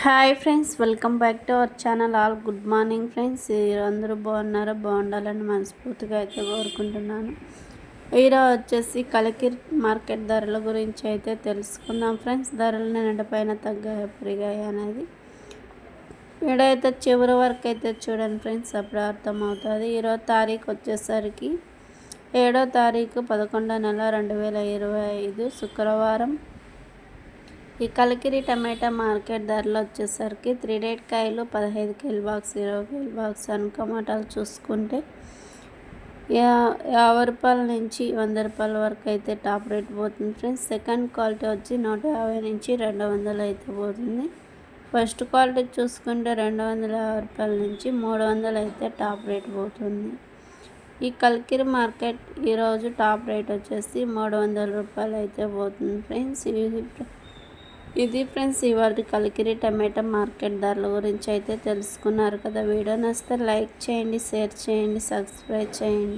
Hi friends welcome back to our channel. All good morning friends. అందరూ బాగున్నారో? బాగుండాలని మనస్ఫూర్తిగా అయితే కోరుకుంటున్నాను. ఈరోజు వచ్చేసి కలికిర్ మార్కెట్ ధరల గురించి అయితే తెలుసుకుందాం ఫ్రెండ్స్. ధరలు నిన్నటిపైన తగ్గాయి పెరిగాయి అనేది. ఏడైతే చివరి వరకు అయితే చూడండి ఫ్రెండ్స్ అప్పుడు అర్థమవుతుంది. ఈరోజు తారీఖు వచ్చేసరికి ఏడో తారీఖు పదకొండో నెల రెండు వేల ఇరవై ఐదు శుక్రవారం. ఈ కలికిరి టమాటా మార్కెట్ ధరలు వచ్చేసరికి త్రీ డేట్ కాయలు పదహైదు కిలో బాక్స్ ఇరవై కిలో బాక్స్ అని టమాటాలు చూసుకుంటే యాభై రూపాయల నుంచి వంద రూపాయల వరకు అయితే టాప్ రేట్ పోతుంది ఫ్రెండ్స్. సెకండ్ క్వాలిటీ వచ్చి నూట యాభై నుంచి రెండు వందలు అయితే పోతుంది. ఫస్ట్ క్వాలిటీ చూసుకుంటే రెండు వందల యాభై రూపాయల నుంచి మూడు వందలు అయితే టాప్ రేట్ పోతుంది. ఈ కలికిరి మార్కెట్ ఈరోజు టాప్ రేట్ వచ్చేసి మూడు వందల రూపాయలు అయితే పోతుంది ఫ్రెండ్స్. ఇది ఫ్రెండ్స్ ఇవాళ కలికిరి టమాటా మార్కెట్ ధరల గురించి అయితే తెలుసుకున్నారు కదా. వీడియో నచ్చితే లైక్ చేయండి షేర్ చేయండి సబ్స్క్రైబ్ చేయండి.